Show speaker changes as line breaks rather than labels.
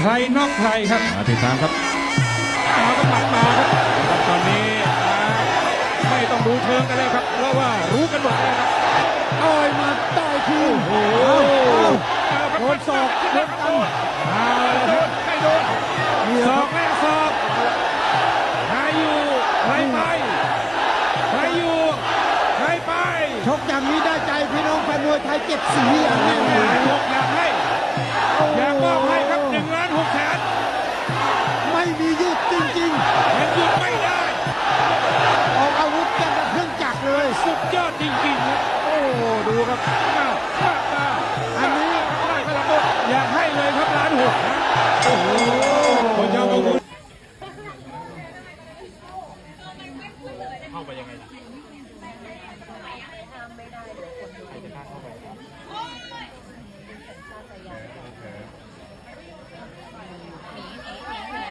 ใครนอกใครครับม
าติดตามครับ
เอาก็หมัดมาครับครับตอนนี้อ่าไม่ต้องดูเชิงกันแล้วครับ เพราะว่ารู้กันหมดแล้วครับ
ต่อยมาต่อยคืนโอ้โหเอา
เอาเอาครับโดนศอกโดนกันเอาละครับไม่โดน
นี่ศคอรักบ
แม่ศอกใครอยู่ใครไปใครอยู่ใครไปช
กอย่างนี้ได้ใจพี่น้องแฟนมวยไทยเจ็ดสีอย่างแน่
ดจริงๆรับโอ้ดูครับมามาอันนี้ได้กระโดดอยากให้เลยครับร้านหกโอ้โหคนเจ้ากุเข
้าไปยังไงล่ะ